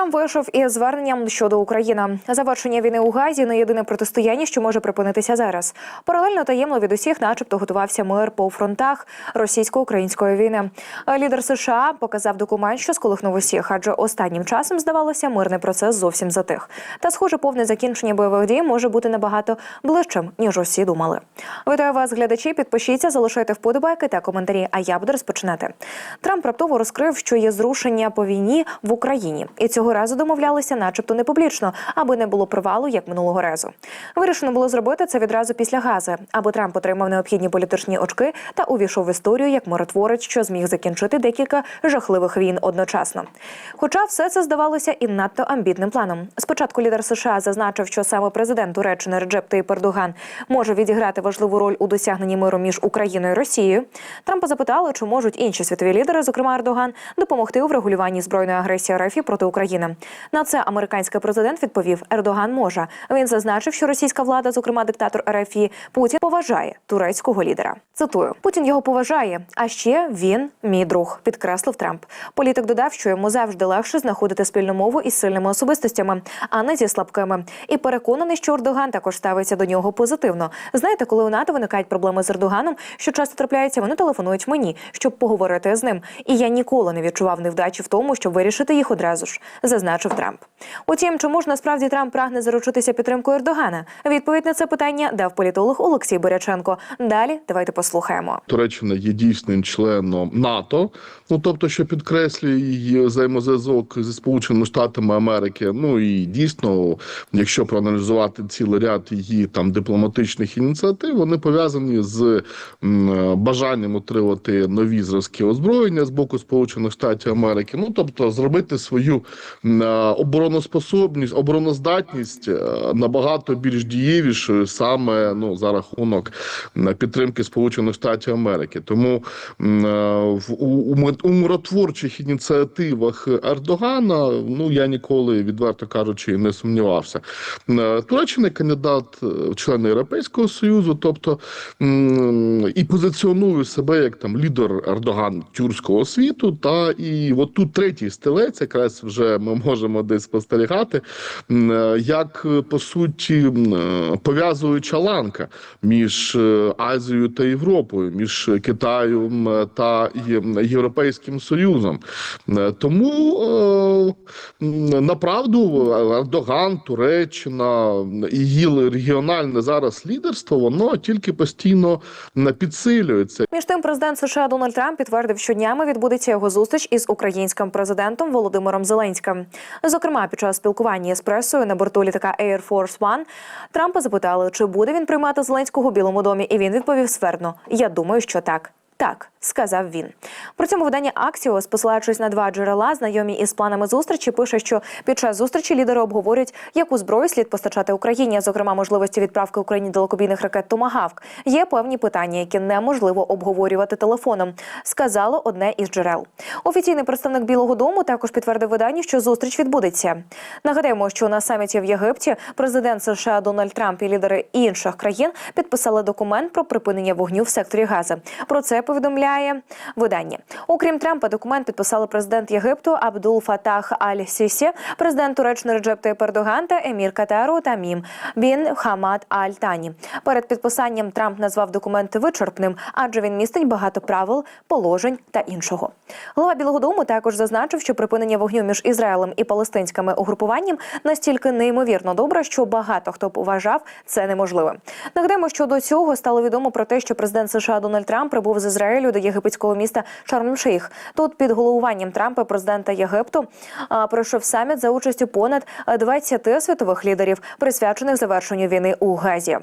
Трамп вийшов із зверненням щодо України. Завершення війни у Газі не єдине протистояння, що може припинитися зараз. Паралельно таємно від усіх, начебто, готувався мир по фронтах російсько-української війни. Лідер США показав документ, що сколихнув усіх, адже останнім часом здавалося, мирний процес зовсім затих. Та, схоже, повне закінчення бойових дій може бути набагато ближчим, ніж усі думали. Вітаю вас, глядачі. Підпишіться, залишайте вподобайки та коментарі. А я буду розпочинати. Трамп раптово розкрив, що є зрушення по війні в Україні, і цього разу домовлялися, начебто, не публічно, аби не було провалу, як минулого разу. Вирішено було зробити це відразу після гази, аби Трамп отримав необхідні політичні очки та увійшов в історію як миротворець, що зміг закінчити декілька жахливих війн одночасно. Хоча все це здавалося і надто амбітним планом. Спочатку лідер США зазначив, що саме президент Туреччини Реджеп Таyyip Ердоган може відіграти важливу роль у досягненні миру між Україною і Росією. Трампа запитали, чи можуть інші світові лідери, зокрема Ердоган, допомогти у врегулюванні збройної агресії РФ проти України. На це американський президент відповів: Ердоган може. Він зазначив, що російська влада, зокрема диктатор РФ Путін, поважає турецького лідера. Цитую: Путін його поважає. А ще він мій друг, підкреслив Трамп. Політик додав, що йому завжди легше знаходити спільну мову із сильними особистостями, а не зі слабкими. І переконаний, що Ердоган також ставиться до нього позитивно. Знаєте, коли у НАТО виникають проблеми з Ердоганом, що часто трапляється, вони телефонують мені, щоб поговорити з ним. І я ніколи не відчував невдачі в тому, щоб вирішити їх одразу ж, зазначив Трамп. Утім, чому ж насправді Трамп прагне заручитися підтримкою Ердогана? Відповідь на це питання дав політолог Олексій Боряченко. Далі давайте послухаємо. Туреччина є дійсним членом НАТО, ну тобто, що підкреслює її взаємозв'язок зі Сполученими Штатами Америки. Ну і дійсно, якщо проаналізувати цілий ряд її там дипломатичних ініціатив, вони пов'язані з бажанням отримати нові зразки озброєння з боку Сполучених Штатів Америки. Ну тобто, зробити свою обороноспособність, обороноздатність е, набагато більш дієвішою саме ну за рахунок підтримки Сполучених Штатів Америки. Тому е, в у, у миротворчих ініціативах Ердогана ну я ніколи відверто кажучи не сумнівався. Е, Туреччина кандидат е, в члени Європейського союзу, тобто і позиціонує себе як там лідер Ердоган тюркського світу. Та і от тут третій стелець, якраз вже ми можемо десь спостерігати, е, як е, по суті е, пов'язуюча ланка між Азією та Європою, між Китаєм та Європейським Союзом. Тому направду Ердоган, Туреччина і її регіональне зараз лідерство, воно тільки постійно підсилюється. Між тим, президент США Дональд Трамп підтвердив, що днями відбудеться його зустріч із українським президентом Володимиром Зеленським. Зокрема, під час спілкування з пресою на борту літака Air Force One Трампа запитали, чи буде він приймати Зеленського у Білому домі, і він відповів ствердно: Я думаю, що так. Так, сказав він. При цьому видання Axios, посилаючись на два джерела, знайомі із планами зустрічі, пише, що під час зустрічі лідери обговорюють, яку зброю слід постачати Україні, зокрема можливості відправки Україні далекобійних ракет Томагавк. Є певні питання, які неможливо обговорювати телефоном. Сказало одне із джерел. Офіційний представник Білого Дому також підтвердив виданню, що зустріч відбудеться. Нагадаємо, що на саміті в Єгипті президент США Дональд Трамп і лідери інших країн підписали документ про припинення вогню в секторі Гази. Про це повідомляє видання. Окрім Трампа, документ підписали президент Єгипту Абдул Фатах Аль Сісі, президент Туреччини Реджеп Таyyip Ердоган та емір Катару Тамім Бін Хамад Аль Тані. Перед підписанням Трамп назвав документ вичерпним, адже він містить багато правил, положень та іншого. Голова Білого Дому також зазначив, що припинення вогню між Ізраїлем і палестинськими угрупуванням настільки неймовірно добре, що багато хто б вважав це неможливим. Нагадаємо, що до цього стало відомо про те, що президент США Дональд Трамп прибув з Ізраїлю до єгипетського міста Шарм-Шейх. Тут під головуванням Трампа, президента Єгипту, пройшов саміт за участю понад 20 світових лідерів, присвячених завершенню війни у Газі.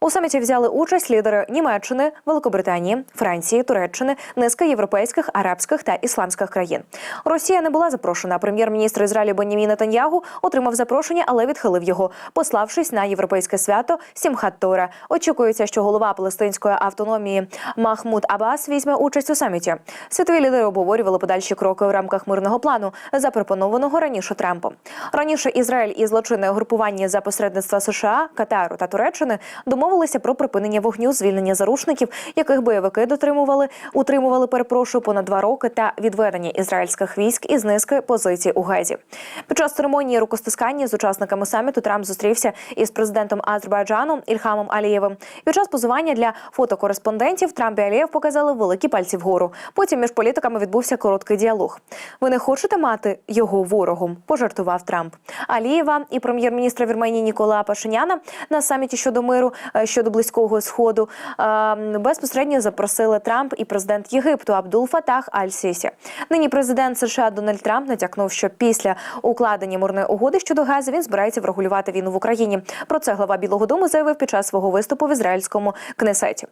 У саміті взяли участь лідери Німеччини, Великобританії, Франції, Туреччини, низка європейських, арабських та ісламських країн. Росія не була запрошена. Прем'єр-міністр Ізраїлю Бенямін Нетаньягу отримав запрошення, але відхилив його, пославшись на європейське свято Сімхат Тора. Очікується, що голова палестинської автономії Махмуд Аббас візьме участь у саміті. Світові лідери обговорювали подальші кроки у рамках мирного плану, запропонованого раніше Трампом. Раніше Ізраїль і злочинне угрупування за посередництва США, Катару та Туреччини до домовилися про припинення вогню, звільнення заручників, яких бойовики дотримували, утримували, перепрошую, понад два роки, та відведення ізраїльських військ із низки позицій у Гезі. Під час церемонії рукостискання з учасниками саміту Трамп зустрівся із президентом Азербайджану Ільхамом Алієвим. Під час позування для фотокореспондентів Трамп і Алієв показали великі пальці вгору. Потім між політиками відбувся короткий діалог. Ви не хочете мати його ворогом? пожартував Трамп. Алієва і прем'єр-міністра Вірменії Нікола Пашиняна на саміті щодо миру щодо близького сходу е, безпосередньо запросили Трамп і президент Єгипту Абдул Фатах Аль-Сісі. Нині президент США Дональд Трамп натякнув, що після укладення мирної угоди щодо газу він збирається врегулювати війну в Україні. Про це глава Білого Дому заявив під час свого виступу в ізраїльському кнесеті.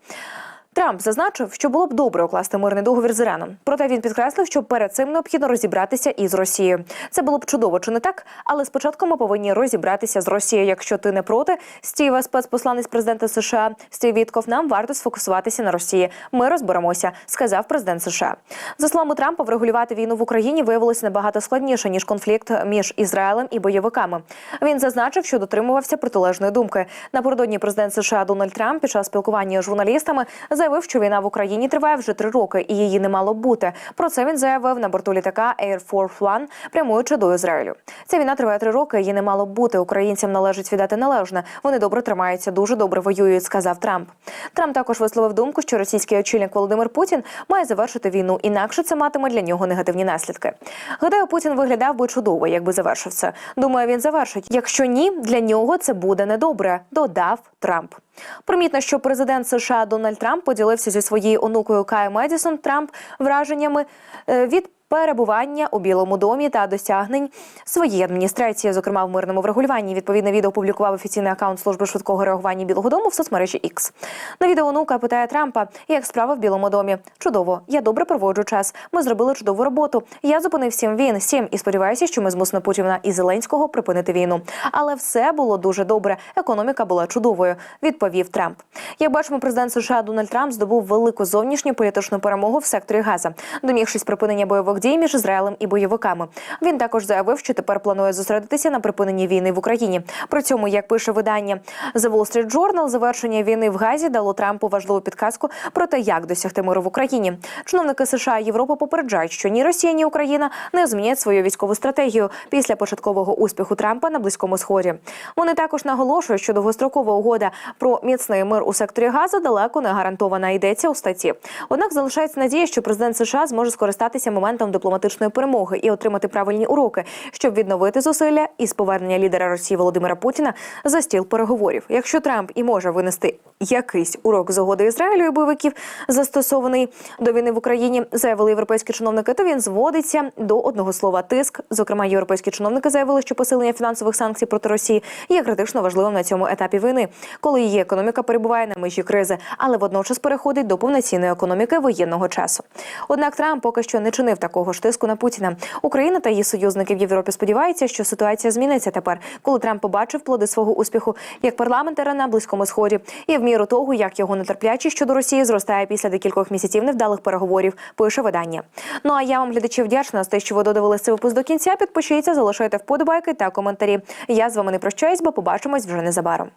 Трамп зазначив, що було б добре укласти мирний договір з Іраном. Проте він підкреслив, що перед цим необхідно розібратися із Росією. Це було б чудово, чи не так? Але спочатку ми повинні розібратися з Росією. Якщо ти не проти, Стіве, спецпосланець президента США Стів Вітков, нам варто сфокусуватися на Росії. Ми розберемося, сказав президент США. За словами Трампа, врегулювати війну в Україні виявилося набагато складніше ніж конфлікт між Ізраїлем і бойовиками. Він зазначив, що дотримувався протилежної думки. Напередодні президент США Дональд Трамп під час спілкування з журналістами заявив, що війна в Україні триває вже три роки, і її не мало бути. Про це він заявив на борту літака Air Force One, прямуючи до Ізраїлю. Ця війна триває три роки. Її не мало бути. Українцям належить віддати належне. Вони добре тримаються, дуже добре воюють. Сказав Трамп. Трамп також висловив думку, що російський очільник Володимир Путін має завершити війну, інакше це матиме для нього негативні наслідки. Гадаю, Путін виглядав би чудово, якби завершив це. Думаю, він завершить. Якщо ні, для нього це буде недобре. Додав Трамп. Примітно, що президент США Дональд Трамп поділився зі своєю онукою Кай Медісон Трамп враженнями е, від. Перебування у Білому домі та досягнень своєї адміністрації, зокрема в мирному врегулюванні. Відповідне відео опублікував офіційний акаунт служби швидкого реагування Білого Дому в соцмережі X. На відео онука питає Трампа, як справи в Білому домі. Чудово, я добре проводжу час. Ми зробили чудову роботу. Я зупинив сім він сім і сподіваюся, що ми змусимо Путіна і Зеленського припинити війну. Але все було дуже добре. Економіка була чудовою. Відповів Трамп. Як бачимо, президент США Дональд Трамп здобув велику зовнішню політичну перемогу в секторі Газа, домігшись припинення бойових дій між Ізраїлем і бойовиками. Він також заявив, що тепер планує зосередитися на припиненні війни в Україні. При цьому, як пише видання The Wall Street Journal, завершення війни в Газі дало Трампу важливу підказку про те, як досягти миру в Україні. Чиновники США і Європи попереджають, що ні Росія, ні Україна не змінять свою військову стратегію після початкового успіху Трампа на близькому сході. Вони також наголошують, що довгострокова угода про міцний мир у секторі Газу далеко не гарантована. Йдеться у статті. Однак залишається надія, що президент США зможе скористатися моментом дипломатичної перемоги і отримати правильні уроки, щоб відновити зусилля із повернення лідера Росії Володимира Путіна за стіл переговорів. Якщо Трамп і може винести якийсь урок з угоди Ізраїлю і бойовиків, застосований до війни в Україні, заявили європейські чиновники, то він зводиться до одного слова тиск. Зокрема, європейські чиновники заявили, що посилення фінансових санкцій проти Росії є критично важливим на цьому етапі війни, коли її економіка перебуває на межі кризи, але водночас переходить до повноцінної економіки воєнного часу. Однак Трамп поки що не чинив такого ж тиску на Путіна. Україна та її союзники в Європі сподіваються, що ситуація зміниться тепер, коли Трамп побачив плоди свого успіху як парламентара на близькому сході, і в міру того, як його нетерплячість щодо Росії зростає після декількох місяців невдалих переговорів. Пише видання. Ну а я вам глядачі вдячна за те, що ви додивилися цей випуск до кінця. Підпишіться, залишайте вподобайки та коментарі. Я з вами не прощаюсь, бо побачимось вже незабаром.